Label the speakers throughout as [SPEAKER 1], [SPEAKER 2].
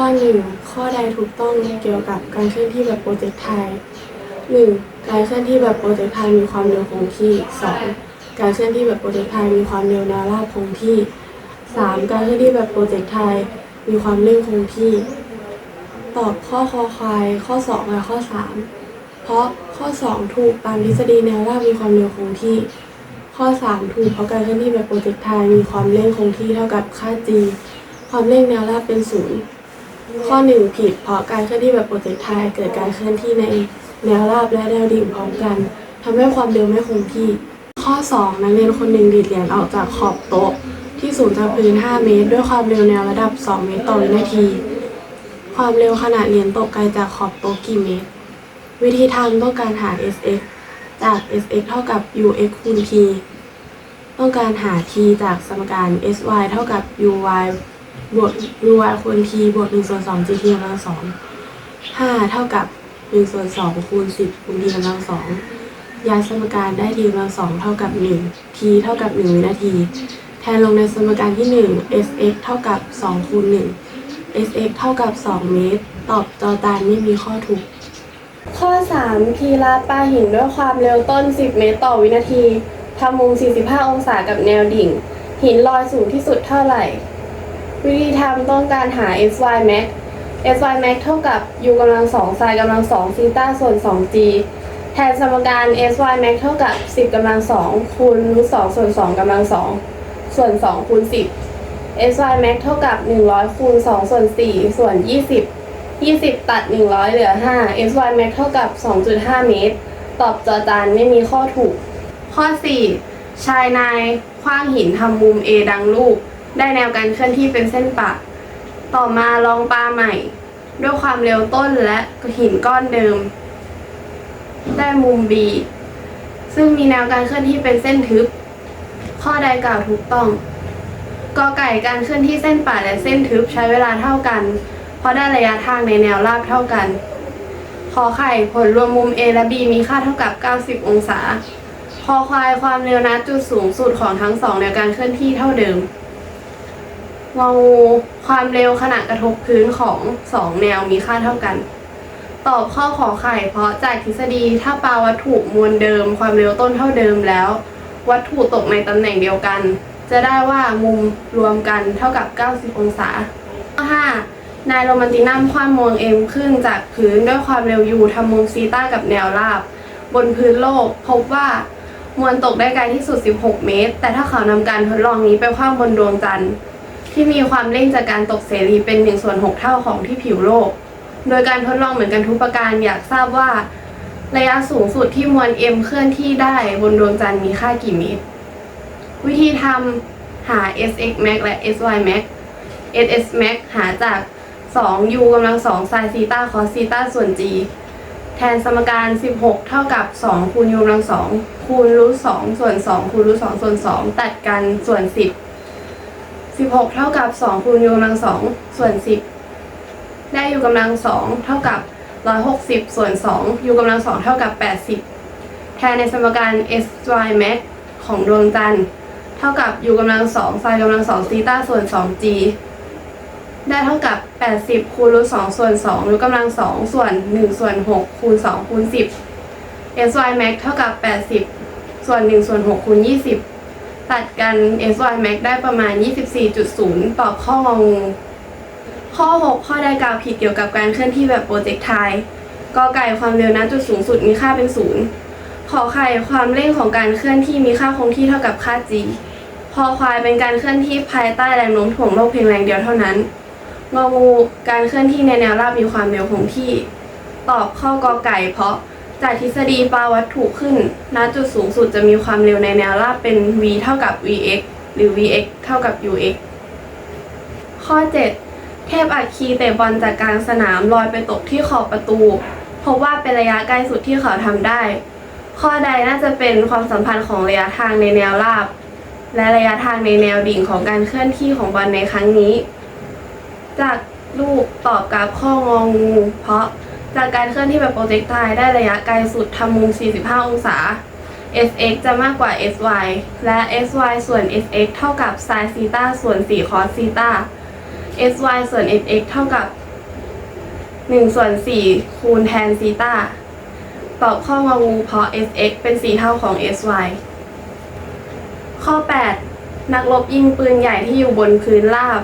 [SPEAKER 1] ข้อหนึ่งข้อใดถูกต้องเกี่ยวกับการเคลื่อนที่แบบโปรเจกไทหนึ่งการเคลื่อนที่แบบโปรเจกไทมีความเร็วคงที่สองการเคลื่อนที่แบบโปรเจกไทมีความเร็วแนวราบคงที่สามการเคลื่อนที่แบบโปรเจกไทมีความเร่งคงที่ ตอบข้อคอควายข้อสองและข้อสามเพราะข้อสองถูกตามทฤษฎีแนวราบมีความเร็วคงที่ ข้อ 3 ถูกเพราะการเคลื่อนที่แบบโปรเจกไทมีความเร่งคงที่เท่ากับค่า g ความเร่งแนวราบเป็นศูนย์ ข้อ 1 ผิด เพราะการเคลื่อนที่แบบโปรเจกไทเกิดการเคลื่อนที่ในแนวราบและแนวดิ่งพร้อมกันทำให้ความเร็วไม่คงที่ ข้อ 2 นักเรียนคนหนึ่งดีดเหรียญออกจากขอบโต๊ะ ที่สูงจากพื้น 5 เมตร ด้วยความเร็วแนวระดับ 2 เมตรต่อวินาที ความเร็วขณะเหรียญตกไกลจากขอบโต๊ะกี่เมตร วิธีทำต้องการหา sx จาก sx เท่ากับ ux คูณ t ต้องการหา t จากสมการ sy เท่ากับ uy บวก uy คูณ t บวก1ส่วน2 gt กำลัง2 5เท่ากับ1ส่วน2คูณ10คูณ t กำลัง2ย้ายสมการได้ t กำลัง2เท่ากับ1 t เท่ากับ1วินาที แทนลงในสมการที่1 sx เท่ากับ2คูณ1 sx เท่ากับ2เมตร ตอบจอจานไม่มีข้อถูกข้อ 3 ทีละปลาหินด้วยความเร็วต้น 10 เมตรต่อวินาทีทำมุม 45 องศากับแนวดิ่ง หินลอยสูงที่สุดเท่าไหร่ วิธีทำต้องการหา sy max sy max เท่ากับ u กำลัง2 sin กำลัง2ซีต้าส่วน 2g แทนสมการ sy max เท่ากับ 10กำลัง2คูณรูท2ส่วน2กำลัง2ส่วน2คูณ10 sy max เท่ากับ 100คูณ2ส่วน4ส่วน20 20ตัด100เหลือ5 sy max เท่ากับ2.5เมตร ตอบจอจานไม่มีข้อถูก ข้อ4ชายนายคว้างหินทำมุม A ดังลูก ได้แนวการเคลื่อนที่เป็นเส้นปะ ต่อมาลองปลาใหม่ ด้วยความเร็วต้นและหินก้อนเดิม ได้มุม B ซึ่งมีแนวการเคลื่อนที่เป็นเส้นทึบ ข้อใดกล่าวถูกต้องกอไก่การเคลื่อนที่เส้นป่าและเส้นทึบใช้เวลาเท่ากัน เพราะได้ระยะทางในแนวราบเท่ากันขอไข่ผลรวมมุม A และ B มีค่าเท่ากับ 90 องศาคอควายความเร็วณจุดสูงสุดของทั้งสองแนวการเคลื่อนที่เท่าเดิม งองูความเร็วขณะกระทบพื้นของสองแนวมีค่าเท่ากัน ตอบข้อขอไข่เพราะจากทฤษฎีถ้าปาวัตถุมวลเดิม ความเร็วต้นเท่าเดิมแล้ว วัตถุตกในตำแหน่งเดียวกัน จะได้ว่ามุมรวมกันเท่ากับ 90 องศาข้อ5นายโรมันตินัมควางมวงเอ็มขึ้นจากพื้นด้วยความเร็ว u ทำมุมซีต้ากับแนวราบ บนพื้นโลกพบว่ามวลตกได้ไกลที่สุด 16 เมตร แต่ถ้าเขานำการทดลองนี้ไปคว้างบนดวงจันทร์ ที่มีความเร่งจากการตกเสรีเป็น1ส่วน6เท่าของที่ผิวโลก โดยการทดลองเหมือนกันทุกประการอยากทราบว่า ระยะสูงสุดที่มวล m เคลื่อนที่ได้บนดวงจันทร์มีค่ากี่เมตร วิธีทำหา sx max และ sy max ss max หาจาก 2 u กำลัง2 sin ซีต้า cos ซีตาส่วน g แทนสมการ 16 เท่ากับ 2 คูณ u กำลัง2คูณรูท2ส่วน 2 คูณรูท2ส่วน 2 ตัดกันส่วน 10 16 เท่ากับ 2คูณ u กำลัง 2 ส่วน 10 ได้ u กำลัง 2 เท่ากับ 160 ส่วน2 u กำลัง 2 เท่ากับ 80 แทนในสมการ sy max ของดวงจันทร์ เท่ากับ u กำลัง2 sin กำลัง2ซีต้าส่วน 2g ได้เท่ากับ 80 คูณรูท2ส่วน2ยกกำลัง 2 ส่วน 1 ส่วน 6 คูณ 2 คูณ 10 sy max เท่ากับ 80 ส่วน 1 ส่วน 6 คูณ 20 ตัดกัน sy max ได้ประมาณ 24.0 ตอบข้ององูข้อ 6 ข้อใดกล่าวผิดเกี่ยวกับการเคลื่อนที่แบบโปรเจกไทกอไก่ความเร็วณจุดสูงสุดมีค่าเป็นศูนย์ขอไข่ความเร่งของการเคลื่อนที่มีค่าคงที่เท่ากับค่า g พอควายเป็นการเคลื่อนที่ภายใต้แรงโน้มถ่วงโลกเพียงแรงเดียวเท่านั้นงองูการเคลื่อนที่ในแนวราบมีความเร็วคงที่ ตอบข้อกอไก่เพราะ จากทฤษฎีปาวัตถุขึ้น ณ จุดสูงสุดจะมีความเร็วในแนวราบเป็น v เท่ากับ vx หรือ vx เท่ากับ ux ข้อ 7 เทพอัคคีเตะบอลจากกลางสนามลอยไปตกที่ขอบประตู พบว่าเป็นระยะไกล้สุดที่เขาทำได้ ข้อใดน่าจะเป็นความสัมพันธ์ของระยะทางในแนวราบ และระยะทางในแนวดิ่งของการเคลื่อนที่ของบอลในครั้งนี้ จากรูปตอบกับข้ององู เพราะ จากการเคลื่อนที่แบบโปรเจกต์ไทได้ระยะไกลสุดทำมุม 45 องศา sx จะมากกว่า sy และ sy ส่วน sx เท่ากับ sin ซีตาส่วน4 cos ซีตา sy ส่วน fx เท่ากับ 1 ส่วน 4 คูณแทนซีตาตอบข้ององูเพราะ sx เป็น 4 เท่าของ sy ข้อ 8 นักรบยิงปืนใหญ่ที่อยู่บนพื้นราบ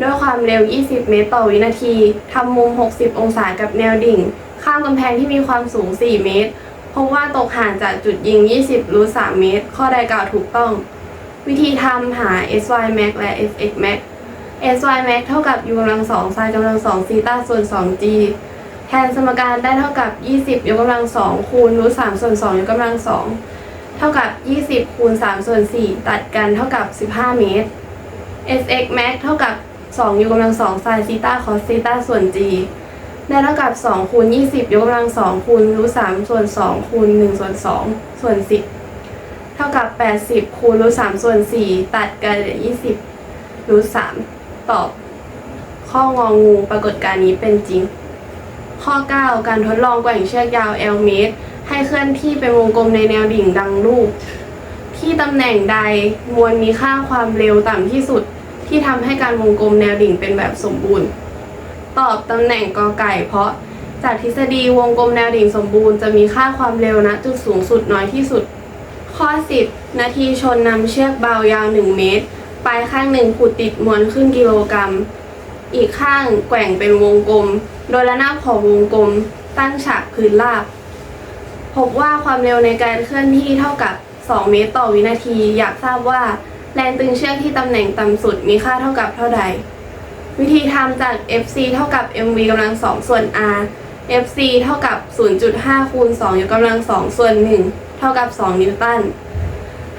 [SPEAKER 1] ด้วยความเร็ว 20 เมตรต่อวินาที ทำมุม 60 องศากับแนวดิ่ง ข้ามกำแพงที่มีความสูง 4 เมตร พบว่าตกห่างจากจุดยิง 20รูท3เมตร ข้อใดกล่าวถูกต้อง วิธีทำหา sy max และ fx max sy max เท่ากับ u กำลัง2 sin กำลัง2ซีตาส่วน 2g แทนสมการได้เท่ากับ 20 ยกกำลัง2คูณรูท3ส่วน2ยกกำลัง2เท่ากับ 20 คูณ3ส่วน4ตัดกันเท่ากับ 15 เมตร sx max เท่ากับ 2ยกกำลัง2 sin ซีตา cos ซีตาส่วน g ได้เท่ากับ2คูณ20ยกกำลัง2คูณรูท3ส่วน2คูณ1ส่วน2ส่วน 10 เท่ากับ 80คูณรูท3ส่วน 4 ตัดกันเหลือ20รูท3ตอบ ข้ององูปรากฏการณ์นี้เป็นจริง ข้อ 9 การทดลองแกว่งเชือกยาว L เมตร ให้เคลื่อนที่เป็นวงกลมในแนวดิ่งดังรูป ที่ตำแหน่งใดมวลมีค่าความเร็วต่ำที่สุด ที่ทำให้การวงกลมแนวดิ่งเป็นแบบสมบูรณ์ ตอบตำแหน่งกอไก่ เพราะจากทฤษฎีวงกลมแนวดิ่งสมบูรณ์จะมีค่าความเร็วณจุดสูงสุดน้อยที่สุด ข้อ 10 นาทีชนนำเชือกเบายาว 1 เมตร ปลายข้างหนึ่งผูดติดมวลครึ่งกิโลกรัม อีกข้างแกว่งเป็นวงกลม โดยระนาบของวงกลมตั้งฉากพื้นราบ พบว่าความเร็วในการเคลื่อนที่เท่ากับ 2 เมตรต่อวินาที อยากทราบว่า แรงตึงเชือกที่ตำแหน่งต่ำสุดมีค่าเท่ากับเท่าใด วิธีทำจาก Fc เท่ากับ mv กำลัง2ส่วน r Fc เท่ากับ 0.5 คูณ2ยกกำลัง2ส่วน 1 เท่ากับ 2 นิวตัน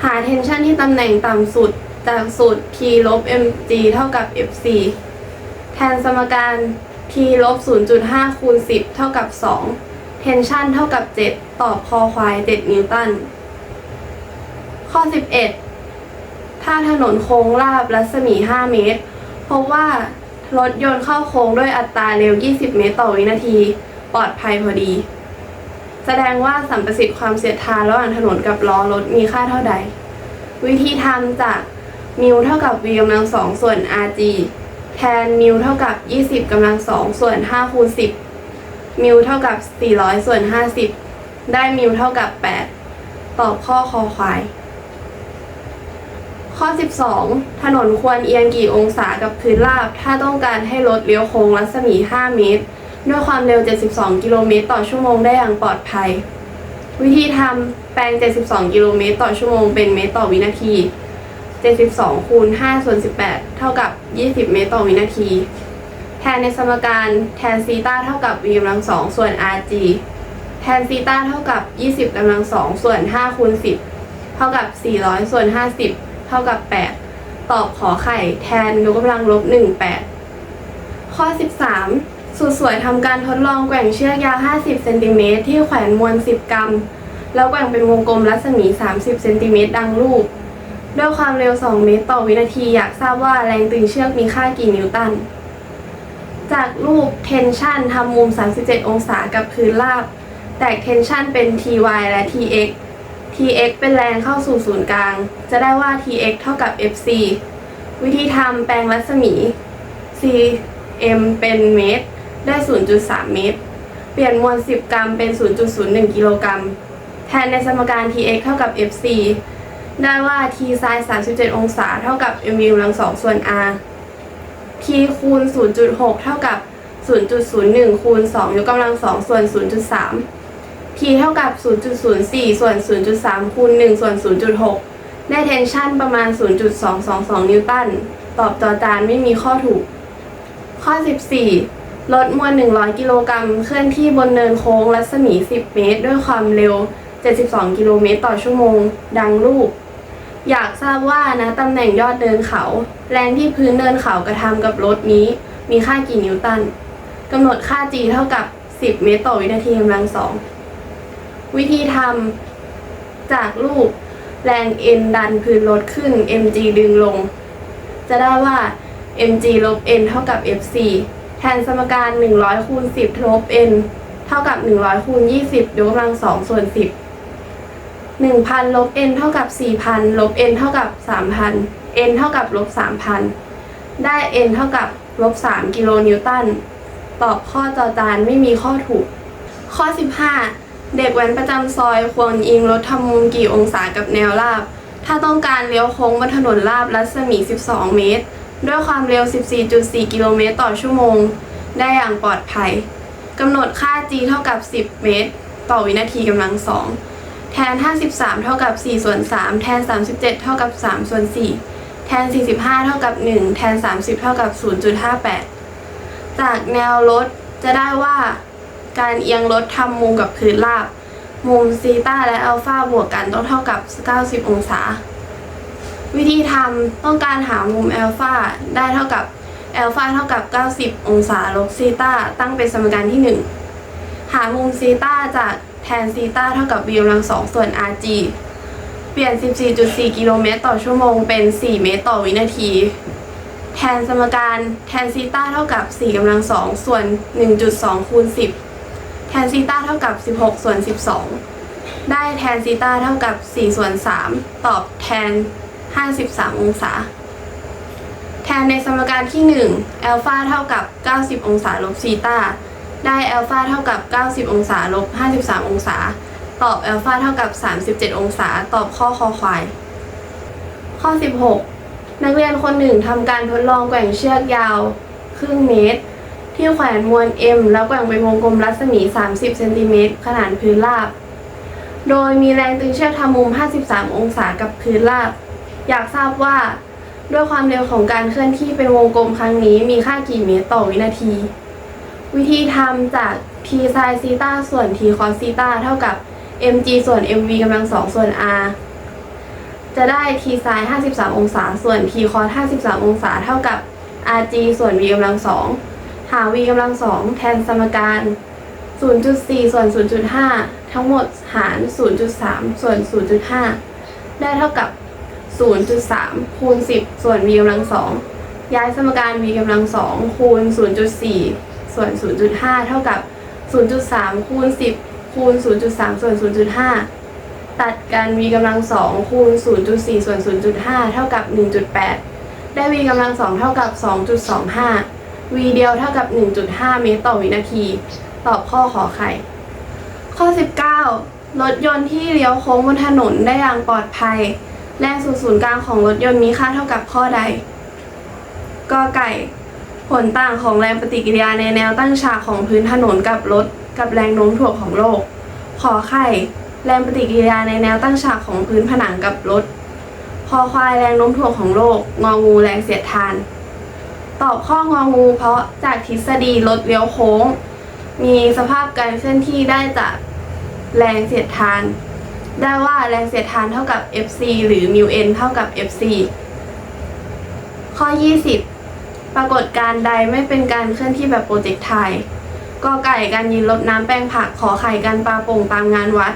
[SPEAKER 1] หาเทนชันที่ตำแหน่งต่ำสุดจากสูตร T ลบ mg เท่ากับ Fc แทนสมการ T ลบ 0.5 คูณ 10 เท่ากับ 2 เทนชันเท่ากับ 7 ตอบคอควาย 7 นิวตัน ข้อ 11 ถ้าถนนโค้งราบรัศมี 5 เมตร พบว่ารถยนต์เข้าโค้งด้วยอัตราเร็ว 20 เมตรต่อวินาที ปลอดภัยพอดี แสดงว่าสัมประสิทธิ์ความเสียดทานระหว่างถนนกับล้อรถมีค่าเท่าใด วิธีทำจากมิวเท่ากับ v กำลังสองส่วน rg แทนมิวเท่ากับ 20กำลังสองส่วน5คูณ10 มิวเท่ากับ 400 ส่วน 50 ได้มิวเท่ากับ 8 ตอบข้อคอควาย ข้อ 12 ถนนควรเอียงกี่องศากับพื้นราบ ถ้าต้องการให้รถเลี้ยวโค้งรัศมี 5 เมตร ด้วยความเร็ว 72 กิโลเมตรต่อชั่วโมงได้อย่างปลอดภัย วิธีทำแปลง 72 กิโลเมตรต่อชั่วโมงเป็นเมตรต่อวินาที 72 คูณ 5 ส่วน 18 เท่ากับ 20 เมตรต่อวินาที แทนในสมการแทนซีตาเท่ากับ v กำลัง2ส่วน rg แทนซีตาเท่ากับ 20กำลัง2ส่วน5คูณ10 เท่ากับ 400 ส่วน 50 เท่ากับ 8 ตอบขอไข่แทนยกกำลังลบ1 8 ข้อ 13สุดสวยทำการทดลองแกว่งเชือกยาว 50เซนติเมตรที่แขวนมวล 10 กรัม แล้วแกว่งเป็นวงกลมรัศมี 30เซนติเมตรดังรูป ด้วยความเร็ว 2 เมตรต่อวินาทีอยากทราบว่าแรงตึงเชือกมีค่ากี่นิวตัน จากรูปเทนชันทำมุม 37 องศากับพื้นราบ แตกเทนชันเป็น ty และ tx tx เป็นแรงเข้าสู่ศูนย์กลาง จะได้ว่า tx เท่ากับ fc วิธีทำแปลงรัศมี cm เป็นเมตร ได้ 0.3 เมตร เปลี่ยนมวล 10 กรัมเป็น 0.01 กิโลกรัม แทนในสมการ tx เท่ากับ fc ได้ว่า t sin 37 องศาเท่ากับ mv กำลัง2ส่วน r t คูณ 0.6 เท่ากับ 0.01 คูณ 2 ยกกำลัง2ส่วน 0.3 t เท่ากับ 0.04 ส่วน 0.3 คูณ 1 ส่วน 0.6 ได้เทนชันประมาณ 0.222 นิวตัน ตอบจอจานไม่มีข้อถูก ข้อ 14ลดมวล 100 กิโลกรัมเคลื่อนที่บนเนินโค้งรัศมี 10 เมตร ด้วยความเร็ว 72 กิโลเมตรต่อชั่วโมง ดังรูป อยากทราบว่านะตำแหน่งยอดเนินเขา แรงที่พื้นเนินเขากระทำกับรถนี้ มีค่ากี่นิวตันกำหนดค่า g เท่ากับ 10 เมตรต่อวินาทีกำลังสอง วิธีทำจากรูปแรง N ดันพื้นรถขึ้น mg ดึงลง จะได้ว่า mg ลบ n เท่ากับ fc แทนสมการ 100คูณ10ลบ n เท่ากับ 100คูณ20ยกกำลัง2ส่วน 10 1,000ลบ n เท่ากับ 4,000ลบ n เท่ากับ 3,000 n เท่ากับลบ 3,000 ได้ n เท่ากับลบ 3 กิโลนิวตัน ตอบข้อจอจานไม่มีข้อถูก ข้อ 15 เด็กแว้นประจำซอยควรยิงรถทำมุมกี่องศากับแนวราบ ถ้าต้องการเลี้ยวโค้งบนถนนราบรัศมี 12 เมตร ด้วยความเร็ว 14.4 กิโลเมตรต่อชั่วโมง ได้อย่างปลอดภัยกำหนดค่า g เท่ากับ 10 เมตร ต่อวินาทีกำลังสองแทน 53 เท่ากับ 4 ส่วน 3 แทน 37 เท่ากับ 3 ส่วน 4 แทน 45 เท่ากับ 1 แทน 30 เท่ากับ 0.58 จากแนวรถจะได้ว่า การเอียงรถทำมุมกับพื้นราบ มุมซีตาและอัลฟาบวกกันต้องเท่ากับ 90 องศา วิธีทำต้องการหามุมอัลฟาได้เท่ากับอัลฟาเท่ากับ 90 องศาลบซีตาตั้งเป็นสมการที่ 1 หามุมซีตาจากแทนซีตาเท่ากับ v กำลังสองส่วน rg เปลี่ยน 14.4 กิโลเมตรต่อชั่วโมงเป็น 4 เมตรต่อวินาที แทนสมการแทนซีตาเท่ากับ 4กำลังสองส่วน 1.2 คูณ 10 นซีตาเท่ากับ 16 ส่วน 12 ได้แทนซีตาเท่ากับ 4 ส่วน 3 ตอบแทน 53 องศา แทนในสมการที่1อัลฟาเท่ากับ 90 องศาลบซีตาได้อัลฟาเท่ากับ 90 องศาลบ 53 องศา ตอบอัลฟาเท่ากับ 37 องศา ตอบข้อคอควาย ข้อ 16 นักเรียนคนหนึ่งทำการทดลองแกว่งเชือกยาว ครึ่งเมตร ที่แขวนมวล M แล้วแกว่งเป็นวงกลมรัศมี 30 เซนติเมตรขนานพื้นราบ โดยมีแรงตึงเชือกทำมุม 53 องศากับพื้นราบ อยากทราบว่า ด้วยความเร็วของการเคลื่อนที่เป็นวงกลมครั้งนี้มีค่ากี่เมตรต่อวินาที วิธีทำจาก t sin ซีตาส่วน t cos ซีตาเท่ากับ mg ส่วน mv กำลังสองส่วน r จะได้ t sin 53 องศา ส่วน t cos 53 องศา เท่ากับ rg ส่วน v กำลังสอง หา v กำลังสองแทนสมการ 0.4 ส่วน 0.5 ทั้งหมดหาร 0.3 ส่วน 0.5 ได้เท่ากับ 0.3 คูณ 10 ส่วน v กำลังสองย้ายสมการ v กำลังสองคูณ 0.4 ส่วน 0.5 เท่ากับ 0.3 คูณ 10 คูณ 0.3 ส่วน 0.5 ตัดกัน v กำลังสองคูณ 0.4 ส่วน 0.5 เท่ากับ 1.8 ได้ v กำลังสองเท่ากับ 2.25 v เดียวเท่ากับ 1.5 เมตรต่อวินาที ตอบข้อขอไข่ ข้อ 19 รถยนต์ที่เลี้ยวโค้งบนถนนได้อย่างปลอดภัย แรงสู่ศูนย์กลางของรถยนต์มีค่าเท่ากับข้อใดกอไก่ ผลต่างของแรงปฏิกิริยาในแนวตั้งฉากของพื้นถนนกับรถ กับแรงโน้มถ่วงของโลก ขอไข่ แรงปฏิกิริยาในแนวตั้งฉากของพื้นผนังกับรถ คอควายแรงโน้มถ่วงของโลก งองูแรงเสียดทาน ตอบข้ององูเพราะจากทฤษฎีรถเลี้ยวโค้ง มีสภาพการเคลื่อนที่ได้จากแรงเสียดทาน ได้ว่าแรงเสียดทานเท่ากับ Fc หรือ μ n เท่ากับ Fc ข้อ 20 ปรากฏการใดไม่เป็นการเคลื่อนที่แบบโปรเจกต์ไทล์กอไก่การยืนรดน้ำแปลงผักขอไข่การปลาโป่งตามงานวัด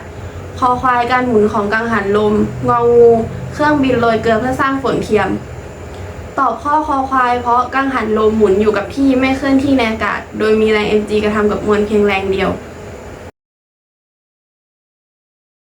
[SPEAKER 1] คอควายการหมุนของกังหันลม งองู เครื่องบินโรยเกลือเพื่อสร้างฝนเทียม ตอบข้อคอควาย เพราะกังหันลมหมุนอยู่กับที่ไม่เคลื่อนที่ในอากาศ โดยมีแรง mg กระทำกับมวลเพียงแรงเดียว